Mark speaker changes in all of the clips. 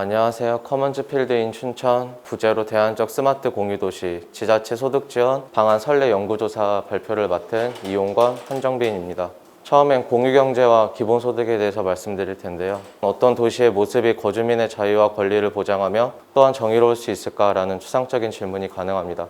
Speaker 1: 안녕하세요. 커먼즈 필드인 춘천 부제로 대안적 스마트 공유도시 지자체 소득 지원 방안 선례 연구조사 발표를 맡은 이용건 한정빈입니다. 처음엔 공유경제와 기본소득에 대해서 말씀드릴 텐데요. 어떤 도시의 모습이 거주민의 자유와 권리를 보장하며 또한 정의로울 수 있을까라는 추상적인 질문이 가능합니다.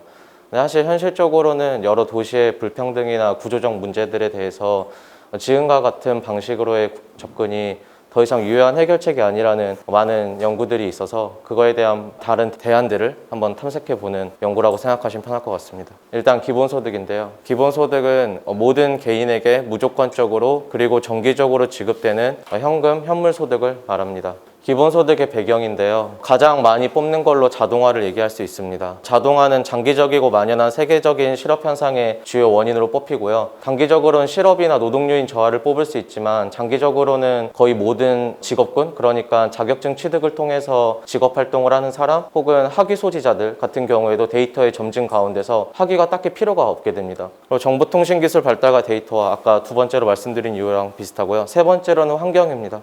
Speaker 1: 근데 사실 현실적으로는 여러 도시의 불평등이나 구조적 문제들에 대해서 지금과 같은 방식으로의 접근이 더 이상 유효한 해결책이 아니라는 많은 연구들이 있어서 그거에 대한 다른 대안들을 한번 탐색해 보는 연구라고 생각하시면 편할 것 같습니다. 일단 기본소득인데요. 기본소득은 모든 개인에게 무조건적으로 그리고 정기적으로 지급되는 현금, 현물 소득을 말합니다. 기본소득의 배경인데요. 가장 많이 뽑는 걸로 자동화를 얘기할 수 있습니다. 자동화는 장기적이고 만연한 세계적인 실업 현상의 주요 원인으로 뽑히고요. 단기적으로는 실업이나 노동요인 저하를 뽑을 수 있지만 장기적으로는 거의 모든 직업군, 그러니까 자격증 취득을 통해서 직업 활동을 하는 사람 혹은 학위 소지자들 같은 경우에도 데이터의 점증 가운데서 학위가 딱히 필요가 없게 됩니다. 그리고 정보통신기술 발달과 데이터와 아까 두 번째로 말씀드린 이유랑 비슷하고요. 세 번째로는 환경입니다.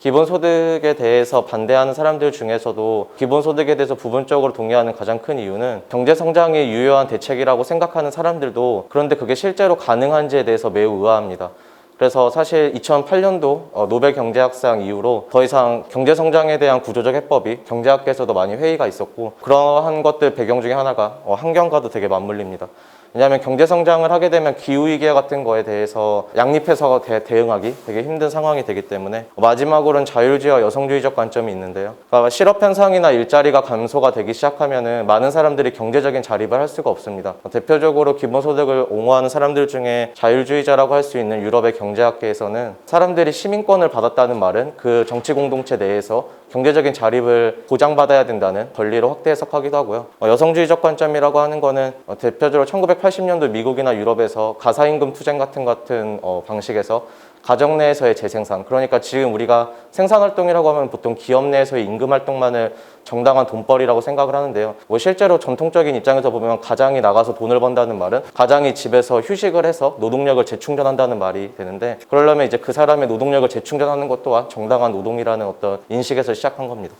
Speaker 1: 기본소득에 대해서 반대하는 사람들 중에서도 기본소득에 대해서 부분적으로 동의하는 가장 큰 이유는 경제성장이 유효한 대책이라고 생각하는 사람들도 그런데 그게 실제로 가능한지에 대해서 매우 의아합니다. 그래서 사실 2008년도 노벨 경제학상 이후로 더 이상 경제성장에 대한 구조적 해법이 경제학계에서도 많이 회의가 있었고 그러한 것들 배경 중에 하나가 어, 환경과도 되게 맞물립니다. 왜냐하면 경제 성장을 하게 되면 기후 위기 같은 거에 대해서 양립해서 대, 대응하기 되게 힘든 상황이 되기 때문에 마지막으로는 자율주의와 여성주의적 관점이 있는데요. 그러니까 실업 현상이나 일자리가 감소가 되기 시작하면은 많은 사람들이 경제적인 자립을 할 수가 없습니다. 대표적으로 기본소득을 옹호하는 사람들 중에 자율주의자라고 할 수 있는 유럽의 경제학계에서는 사람들이 시민권을 받았다는 말은 그 정치 공동체 내에서 경제적인 자립을 보장받아야 된다는 권리로 확대 해석하기도 하고요. 어, 여성주의적 관점이라고 하는 거는 어, 대표적으로 1980 년도 미국이나 유럽에서 가사임금 투쟁 같은 같은 어, 방식에서 가정 내에서의 재생산 그러니까 지금 우리가 생산 활동이라고 하면 보통 기업 내에서의 임금 활동만을 정당한 돈벌이라고 생각을 하는데요. 뭐 실제로 전통적인 입장에서 보면 가장이 나가서 돈을 번다는 말은 가장이 집에서 휴식을 해서 노동력을 재충전한다는 말이 되는데 그러려면 이제 그 사람의 노동력을 재충전하는 것 또한 정당한 노동이라는 어떤 인식에서 시작한 겁니다.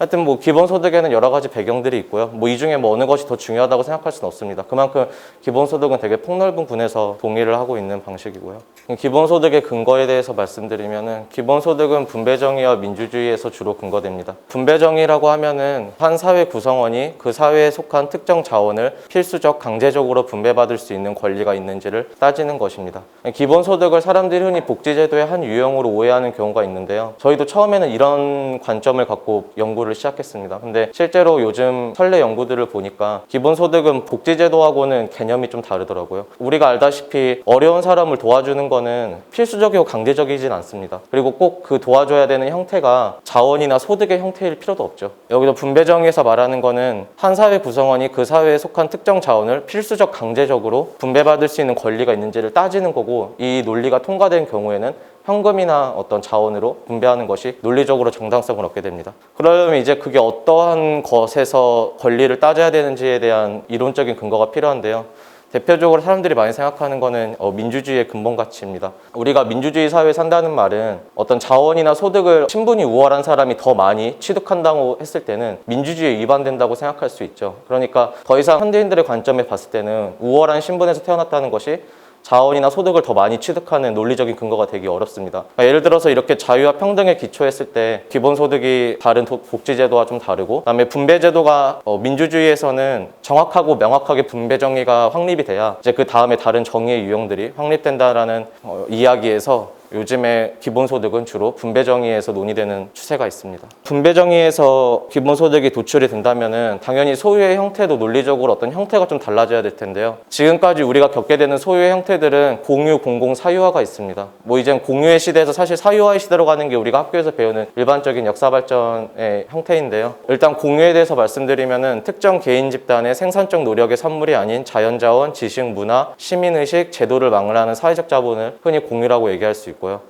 Speaker 1: 하여튼 뭐 기본소득에는 여러 가지 배경들이 있고요. 뭐 이 중에 뭐 어느 것이 더 중요하다고 생각할 수는 없습니다. 그만큼 기본소득은 되게 폭넓은 군에서 동의를 하고 있는 방식이고요. 기본소득의 근거에 대해서 말씀드리면은 기본소득은 분배정의와 민주주의에서 주로 근거됩니다. 분배정의라고 하면은 한 사회 구성원이 그 사회에 속한 특정 자원을 필수적 강제적으로 분배받을 수 있는 권리가 있는지를 따지는 것입니다. 기본소득을 사람들이 흔히 복지제도의 한 유형으로 오해하는 경우가 있는데요. 저희도 처음에는 이런 관점을 갖고 연구를 시작했습니다. 근데 실제로 요즘 선례 연구들을 보니까 기본소득은 복지제도하고는 개념이 좀 다르더라고요. 우리가 알다시피 어려운 사람을 도와주는 거는 필수적이고 강제적이진 않습니다. 그리고 꼭 그 도와줘야 되는 형태가 자원이나 소득의 형태일 필요도 없죠. 여기서 분배정의에서 말하는 거는 한 사회 구성원이 그 사회에 속한 특정 자원을 필수적 강제적으로 분배받을 수 있는 권리가 있는지를 따지는 거고 이 논리가 통과된 경우에는 현금이나 어떤 자원으로 분배하는 것이 논리적으로 정당성을 얻게 됩니다. 그러려면 이제 그게 어떠한 것에서 권리를 따져야 되는지에 대한 이론적인 근거가 필요한데요. 대표적으로 사람들이 많이 생각하는 거는 어, 민주주의의 근본 가치입니다. 우리가 민주주의 사회에 산다는 말은 어떤 자원이나 소득을 신분이 우월한 사람이 더 많이 취득한다고 했을 때는 민주주의에 위반된다고 생각할 수 있죠. 그러니까 더 이상 현대인들의 관점에 봤을 때는 우월한 신분에서 태어났다는 것이 자원이나 소득을 더 많이 취득하는 논리적인 근거가 되기 어렵습니다. 그러니까 예를 들어서 이렇게 자유와 평등에 기초했을 때 기본소득이 다른 도- 복지제도와 좀 다르고 그다음에 분배제도가 어, 민주주의에서는 정확하고 명확하게 분배 정의가 확립이 돼야 이제 그 다음에 다른 정의의 유형들이 확립된다라는 어, 이야기에서 요즘에 기본소득은 주로 분배정의에서 논의되는 추세가 있습니다. 분배정의에서 기본소득이 도출이 된다면은 당연히 소유의 형태도 논리적으로 어떤 형태가 좀 달라져야 될 텐데요. 지금까지 우리가 겪게 되는 소유의 형태들은 공유, 공공, 사유화가 있습니다. 뭐 이젠 공유의 시대에서 사실 사유화의 시대로 가는 게 우리가 학교에서 배우는 일반적인 역사 발전의 형태인데요. 일단 공유에 대해서 말씀드리면은 특정 개인 집단의 생산적 노력의 산물이 아닌 자연자원, 지식, 문화, 시민의식, 제도를 망라하는 사회적 자본을 흔히 공유라고 얘기할 수 있고 요.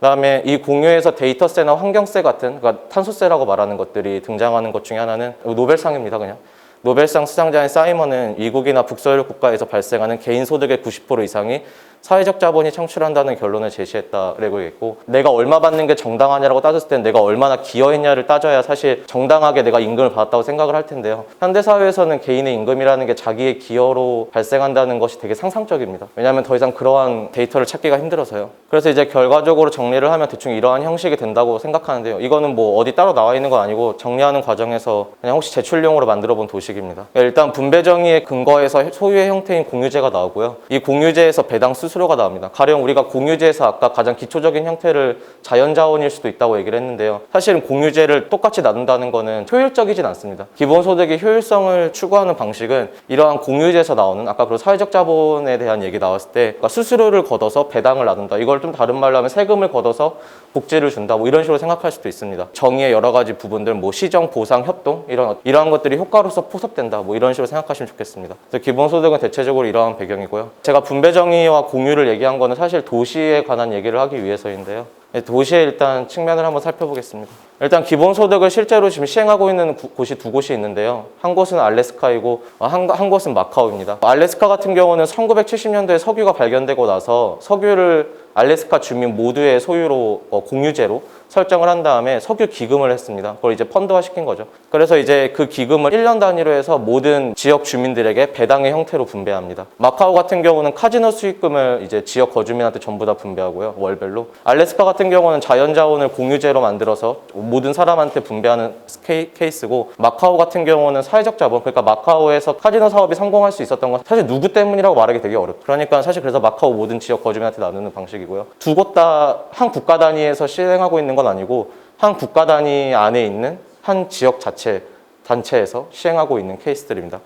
Speaker 1: 그다음에 이 공유에서 데이터세나 환경세 같은 그러니까 탄소세라고 말하는 것들이 등장하는 것 중에 하나는 노벨상입니다, 그냥. 노벨상 수상자인 사이먼은 미국이나 북서유럽 국가에서 발생하는 개인 소득의 90% 이상이 사회적 자본이 창출한다는 결론을 제시했다라고 했고 내가 얼마 받는 게 정당하냐라고 따졌을 땐 내가 얼마나 기여했냐를 따져야 사실 정당하게 내가 임금을 받았다고 생각을 할 텐데요. 현대 사회에서는 개인의 임금이라는 게 자기의 기여로 발생한다는 것이 되게 상상적입니다. 왜냐하면 더 이상 그러한 데이터를 찾기가 힘들어서요. 그래서 이제 결과적으로 정리를 하면 대충 이러한 형식이 된다고 생각하는데요. 이거는 뭐 어디 따로 나와 있는 건 아니고 정리하는 과정에서 그냥 혹시 제출용으로 만들어 본 도식입니다. 일단 분배 정의의 근거에서 소유의 형태인 공유제가 나오고요. 이 공유제에서 배당 수 수료가 나옵니다. 가령 우리가 공유제에서 아까 가장 기초적인 형태를 자연자원일 수도 있다고 얘기를 했는데요. 사실은 공유제를 똑같이 나눈다는 거는 효율적이진 않습니다. 기본소득의 효율성을 추구하는 방식은 이러한 공유제에서 나오는 아까 그 사회적 자본에 대한 얘기 나왔을 때 그러니까 수수료를 걷어서 배당을 나눈다. 이걸 좀 다른 말로 하면 세금을 걷어서 복지를 준다. 뭐 이런 식으로 생각할 수도 있습니다. 정의의 여러 가지 부분들, 뭐 시정, 보상, 협동 이런 이러한 것들이 효과로서 포섭된다. 뭐 이런 식으로 생각하시면 좋겠습니다. 그래서 기본소득은 대체적으로 이러한 배경이고요. 제가 분배 정의와 공유를 얘기한 거는 사실 도시에 관한 얘기를 하기 위해서인데요. 네, 도시의 일단 측면을 한번 살펴보겠습니다. 일단 기본소득을 실제로 지금 시행하고 있는 구- 곳이 두 곳이 있는데요. 한 곳은 알래스카이고 어, 한, 한 곳은 마카오입니다. 알래스카 같은 경우는 1970년도에 석유가 발견되고 나서 석유를 알래스카 주민 모두의 소유로 어, 공유제로 설정을 한 다음에 석유 기금을 했습니다. 그걸 이제 펀드화 시킨 거죠. 그래서 이제 그 기금을 1년 단위로 해서 모든 지역 주민들에게 배당의 형태로 분배합니다. 마카오 같은 경우는 카지노 수익금을 이제 지역 거주민한테 전부 다 분배하고요. 월별로. 알래스카 같은 경우는 자연자원을 공유제로 만들어서 모든 사람한테 분배하는 케이- 케이스고 마카오 같은 경우는 사회적 자본 그러니까 마카오에서 카지노 사업이 성공할 수 있었던 건 사실 누구 때문이라고 말하기 되게 어렵고 그러니까 사실 그래서 마카오 모든 지역 거주민한테 나누는 방식이고요. 두 곳 다 한 국가 단위에서 시행하고 있는 건 아니고 한 국가 단위 안에 있는 한 지역 자체 단체에서 시행하고 있는 케이스들입니다.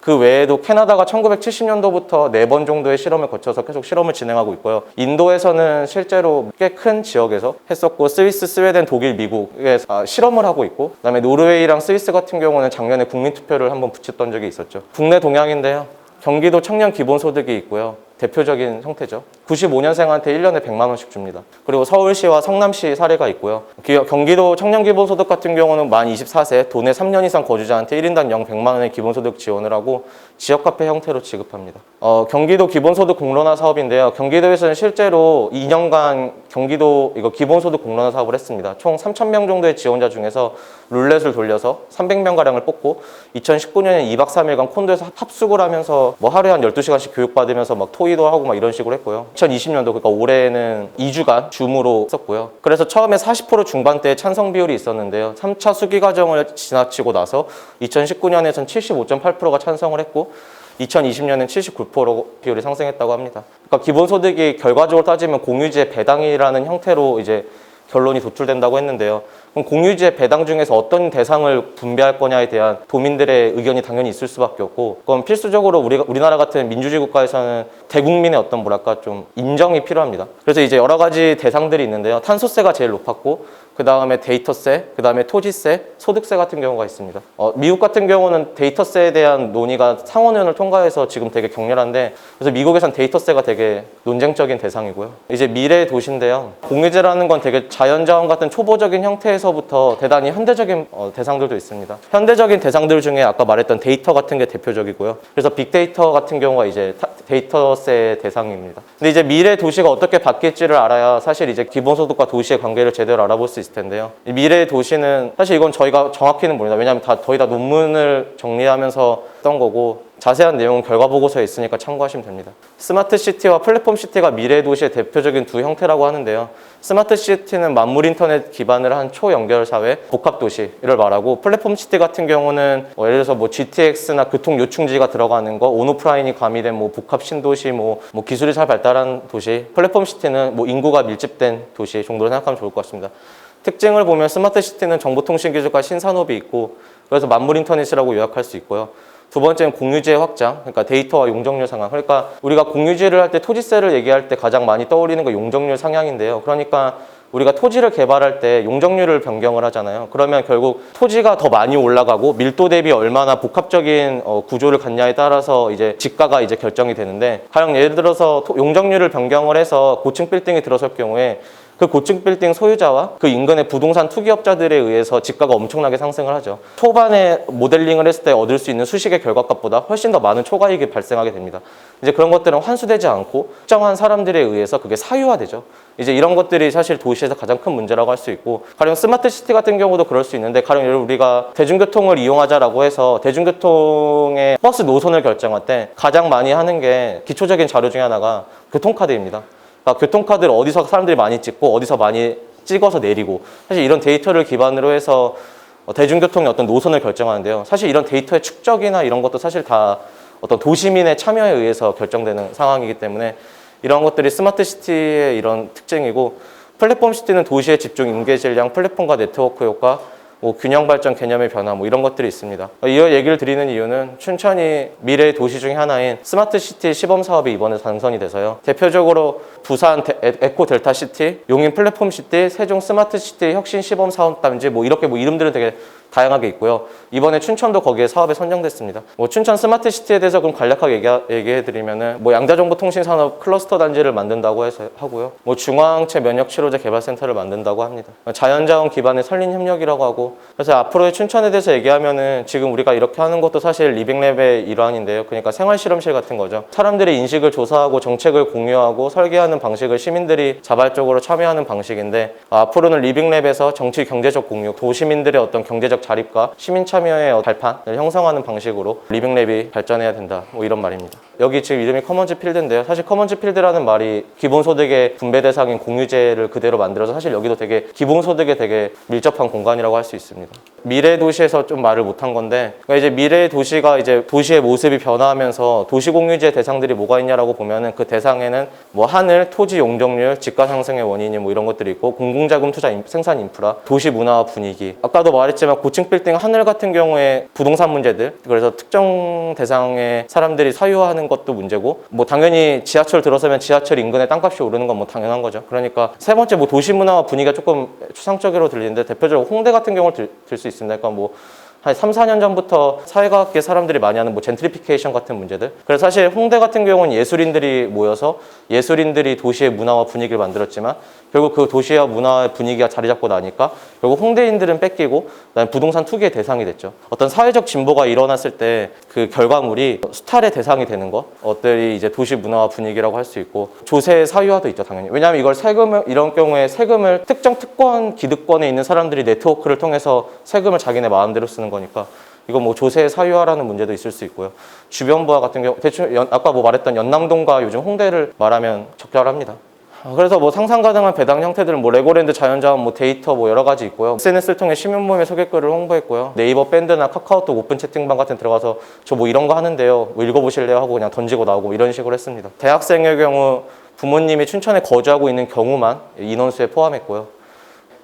Speaker 1: 그 외에도 캐나다가 1970년도부터 네 번 정도의 실험을 거쳐서 계속 실험을 진행하고 있고요. 인도에서는 실제로 꽤 큰 지역에서 했었고 스위스, 스웨덴, 독일, 미국에 아, 실험을 하고 있고 그다음에 노르웨이랑 스위스 같은 경우는 작년에 국민 투표를 한번 붙였던 적이 있었죠. 국내 동향인데요. 경기도 청년 기본소득이 있고요. 대표적인 형태죠. 95년생한테 1년에 100만 원씩 줍니다. 그리고 서울시와 성남시 사례가 있고요. 기- 경기도 청년 기본소득 같은 경우는 만 24세, 도내 3년 이상 거주자한테 1인당 영 100만 원의 기본소득 지원을 하고 지역화폐 형태로 지급합니다. 어, 경기도 기본소득 공론화 사업인데요. 경기도에서는 실제로 2년간 경기도 이거 기본소득 공론화 사업을 했습니다. 총 3,000명 정도의 지원자 중에서 룰렛을 돌려서 300명 가량을 뽑고 2019년에 2박 3일간 콘도에서 합숙을 하면서 뭐 하루에 한 12시간씩 교육받으면서 막 토의도 하고 막 이런 식으로 했고요. 2020년도 그러니까 올해는 2주간 줌으로 했었고요. 그래서 처음에 40% 중반대의 찬성 비율이 있었는데요. 3차 수기 과정을 지나치고 나서 2019년에선 75.8%가 찬성을 했고 2020년엔 79% 비율이 상승했다고 합니다. 그러니까 기본소득이 결과적으로 따지면 공유제 배당이라는 형태로 이제 결론이 도출된다고 했는데요. 그럼 공유제 배당 중에서 어떤 대상을 분배할 거냐에 대한 도민들의 의견이 당연히 있을 수밖에 없고, 그건 필수적으로 우리가 우리나라 같은 민주주의 국가에서는 대국민의 어떤 뭐랄까 좀 인정이 필요합니다. 그래서 이제 여러 가지 대상들이 있는데요. 탄소세가 제일 높았고, 그 다음에 데이터세, 그 다음에 토지세, 소득세 같은 경우가 있습니다. 어, 미국 같은 경우는 데이터세에 대한 논의가 상원의원을 통과해서 지금 되게 격렬한데, 그래서 미국에선 데이터세가 되게 논쟁적인 대상이고요. 이제 미래 도시인데요. 공유제라는 건 되게 자연자원 같은 초보적인 형태에서 부터 대단히 현대적인 어, 대상들도 있습니다. 현대적인 대상들 중에 아까 말했던 데이터 같은 게 대표적이고요. 그래서 빅데이터 같은 경우가 이제 타- 데이터세 대상입니다. 근데 이제 미래 도시가 어떻게 바뀔지를 알아야 사실 이제 기본소득과 도시의 관계를 제대로 알아볼 수 있을 텐데요. 이 미래 도시는 사실 이건 저희가 정확히는 모릅니다. 왜냐하면 다 거의 다 논문을 정리하면서 했던 거고 자세한 내용은 결과 보고서에 있으니까 참고하시면 됩니다. 스마트 시티와 플랫폼 시티가 미래 도시의 대표적인 두 형태라고 하는데요. 스마트 시티는 만물 인터넷 기반을 한 초연결 사회, 복합 도시를 말하고 플랫폼 시티 같은 경우는 뭐 예를 들어서 뭐 GTX나 교통 요충지가 들어가는 거, 온오프라인이 가미된 뭐 복합 신도시, 뭐, 뭐 기술이 잘 발달한 도시, 플랫폼 시티는 뭐 인구가 밀집된 도시 정도로 생각하면 좋을 것 같습니다. 특징을 보면 스마트 시티는 정보통신 기술과 신산업이 있고 그래서 만물 인터넷이라고 요약할 수 있고요. 두 번째는 공유지의 확장, 그러니까 데이터와 용적률 상향. 그러니까 우리가 공유지를 할 때 토지세를 얘기할 때 가장 많이 떠올리는 거 용적률 상향인데요. 그러니까 우리가 토지를 개발할 때 용적률을 변경을 하잖아요. 그러면 결국 토지가 더 많이 올라가고 밀도 대비 얼마나 복합적인 어, 구조를 갖냐에 따라서 이제 지가가 이제 결정이 되는데 가령 예를 들어서 토- 용적률을 변경을 해서 고층 빌딩이 들어설 경우에 그 고층 빌딩 소유자와 그 인근의 부동산 투기업자들에 의해서 지가가 엄청나게 상승을 하죠. 초반에 모델링을 했을 때 얻을 수 있는 수식의 결과값보다 훨씬 더 많은 초과이익이 발생하게 됩니다. 이제 그런 것들은 환수되지 않고 특정한 사람들에 의해서 그게 사유화되죠. 이제 이런 것들이 사실 도시에서 가장 큰 문제라고 할 수 있고 가령 스마트 시티 같은 경우도 그럴 수 있는데 가령 예를 우리가 대중교통을 이용하자라고 해서 대중교통의 버스 노선을 결정할 때 가장 많이 하는 게 기초적인 자료 중에 하나가 교통카드입니다. 그러니까 교통카드를 어디서 사람들이 많이 찍고 어디서 많이 찍어서 내리고 사실 이런 데이터를 기반으로 해서 어, 대중교통의 어떤 노선을 결정하는데요. 사실 이런 데이터의 축적이나 이런 것도 사실 다 어떤 도시민의 참여에 의해서 결정되는 상황이기 때문에 이런 것들이 스마트 시티의 이런 특징이고 플랫폼 시티는 도시의 집중 인계 질량, 플랫폼과 네트워크 효과, 뭐 균형 발전 개념의 변화 뭐 이런 것들이 있습니다. 이 얘기를 드리는 이유는 춘천이 미래의 도시 중에 하나인 스마트 시티 시범 사업이 이번에 당선이 돼서요. 대표적으로 부산 에코 델타 시티, 용인 플랫폼 시티, 세종 스마트 시티 혁신 시범 사업 단지 뭐 이렇게 뭐 이름들은 되게 다양하게 있고요. 이번에 춘천도 거기에 사업에 선정됐습니다. 뭐 춘천 스마트 시티에 대해서 그럼 간략하게 얘기, 해 드리면은 뭐 양자정보통신산업 클러스터 단지를 만든다고 해서 하고요. 뭐 중앙체 면역 치료제 개발센터를 만든다고 합니다. 자연자원 기반의 설린 협력이라고 하고 그래서 앞으로의 춘천에 대해서 얘기하면은 지금 우리가 이렇게 하는 것도 사실 리빙랩의 일환인데요. 그러니까 생활 실험실 같은 거죠. 사람들의 인식을 조사하고 정책을 공유하고 설계하는 방식을 시민들이 자발적으로 참여하는 방식인데 아, 앞으로는 리빙랩에서 정치 경제적 공유, 도시민들의 어떤 경제적 자립과 시민 참여의 발판을 형성하는 방식으로 리빙랩이 발전해야 된다. 뭐 이런 말입니다. 여기 지금 이름이 커먼즈 필드인데요. 사실 커먼즈 필드라는 말이 기본소득의 분배 대상인 공유제를 그대로 만들어서 사실 여기도 되게 기본소득에 되게 밀접한 공간이라고 할 수 있습니다. 미래 도시에서 좀 말을 못한 건데 그러니까 이제 미래 도시가 이제 도시의 모습이 변화하면서 도시 공유제 대상들이 뭐가 있냐라고 보면은 그 대상에는 뭐 하늘, 토지 용적률, 집가 상승의 원인이 뭐 이런 것들이 있고 공공자금 투자 인- 생산 인프라, 도시 문화와 분위기. 아까도 말했지만 고층 빌딩 하늘 같은 경우에 부동산 문제들 그래서 특정 대상의 사람들이 사유화하는 것도 문제고 뭐 당연히 지하철 들어서면 지하철 인근의 땅값이 오르는 건 뭐 당연한 거죠. 그러니까 세 번째 뭐 도시 문화와 분위기가 조금 추상적으로 들리는데 대표적으로 홍대 같은 경우를 들 수 있습니다. 그러니까 뭐 한 3, 4년 전부터 사회과학계 사람들이 많이 하는 뭐 젠트리피케이션 같은 문제들. 그래서 사실 홍대 같은 경우는 예술인들이 모여서 예술인들이 도시의 문화와 분위기를 만들었지만 결국 그 도시와 문화의 분위기가 자리 잡고 나니까 결국 홍대인들은 뺏기고 그다음에 부동산 투기의 대상이 됐죠. 어떤 사회적 진보가 일어났을 때 그 결과물이 수탈의 대상이 되는 것들이 이제 도시 문화와 분위기라고 할 수 있고 조세 사유화도 있죠 당연히. 왜냐하면 이걸 세금을 이런 경우에 세금을 특정 특권 기득권에 있는 사람들이 네트워크를 통해서 세금을 자기네 마음대로 쓰는 거니까 이거 뭐 조세 사유화라는 문제도 있을 수 있고요. 주변부와 같은 경우 대충 연- 아까 뭐 말했던 연남동과 요즘 홍대를 말하면 적절합니다. 어, 그래서 뭐 상상 가능한 배당 형태들은 뭐 레고랜드 자연자원 뭐 데이터 뭐 여러 가지 있고요. SNS를 통해 시민 모임의 소개글을 홍보했고요. 네이버 밴드나 카카오톡 오픈 채팅방 같은 데 들어가서 저 뭐 이런 거 하는데요. 뭐 읽어보실래요 하고 그냥 던지고 나오고 이런 식으로 했습니다. 대학생의 경우 부모님이 춘천에 거주하고 있는 경우만 인원수에 포함했고요.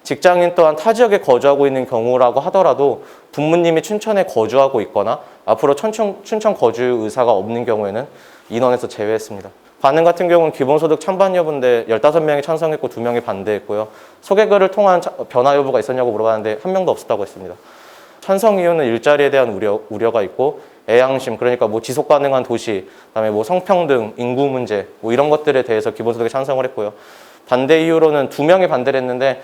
Speaker 1: 직장인 또한 타 지역에 거주하고 있는 경우라고 하더라도 부모님이 춘천에 거주하고 있거나 앞으로 춘천, 춘천 거주 의사가 없는 경우에는 인원에서 제외했습니다. 반응 같은 경우는 기본소득 찬반 여부인데 15명이 찬성했고 2명이 반대했고요. 소개글을 통한 차- 변화 여부가 있었냐고 물어봤는데 한 명도 없었다고 했습니다. 찬성 이유는 일자리에 대한 우려, 우려가 있고 애양심 그러니까 뭐 지속 가능한 도시 그다음에 뭐 성평등 인구 문제 뭐 이런 것들에 대해서 기본소득에 찬성을 했고요 반대 이유로는 두 명이 반대를 했는데 어,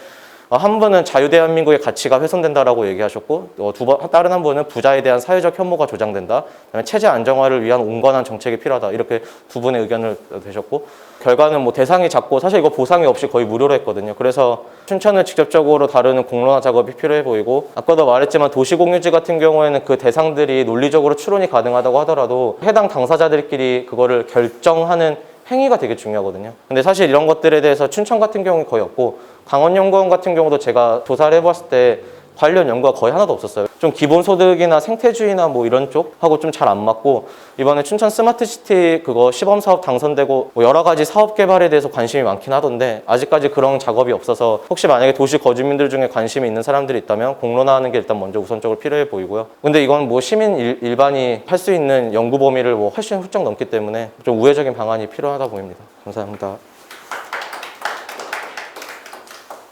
Speaker 1: 한 분은 자유대한민국의 가치가 훼손된다라고 얘기하셨고 어, 두 번, 다른 한 분은 부자에 대한 사회적 혐오가 조장된다. 그다음에 체제 안정화를 위한 온건한 정책이 필요하다. 이렇게 두 분의 의견을 되셨고 결과는 뭐 대상이 작고 사실 이거 보상이 없이 거의 무료로 했거든요. 그래서 춘천을 직접적으로 다루는 공론화 작업이 필요해 보이고 아까도 말했지만 도시공유지 같은 경우에는 그 대상들이 논리적으로 추론이 가능하다고 하더라도 해당 당사자들끼리 그거를 결정하는 행위가 되게 중요하거든요. 근데 사실 이런 것들에 대해서 춘천 같은 경우는 거의 없고 강원연구원 같은 경우도 제가 조사를 해봤을 때 관련 연구가 거의 하나도 없었어요. 좀 기본소득이나 생태주의나 뭐 이런 쪽하고 좀 잘 안 맞고 이번에 춘천 스마트시티 그거 시범 사업 당선되고 뭐 여러 가지 사업 개발에 대해서 관심이 많긴 하던데 아직까지 그런 작업이 없어서 혹시 만약에 도시 거주민들 중에 관심이 있는 사람들이 있다면 공론화하는 게 일단 먼저 우선적으로 필요해 보이고요. 근데 이건 뭐 시민 일, 일반이 할 수 있는 연구 범위를 뭐 훨씬 훌쩍 넘기 때문에 좀 우회적인 방안이 필요하다 보입니다. 감사합니다.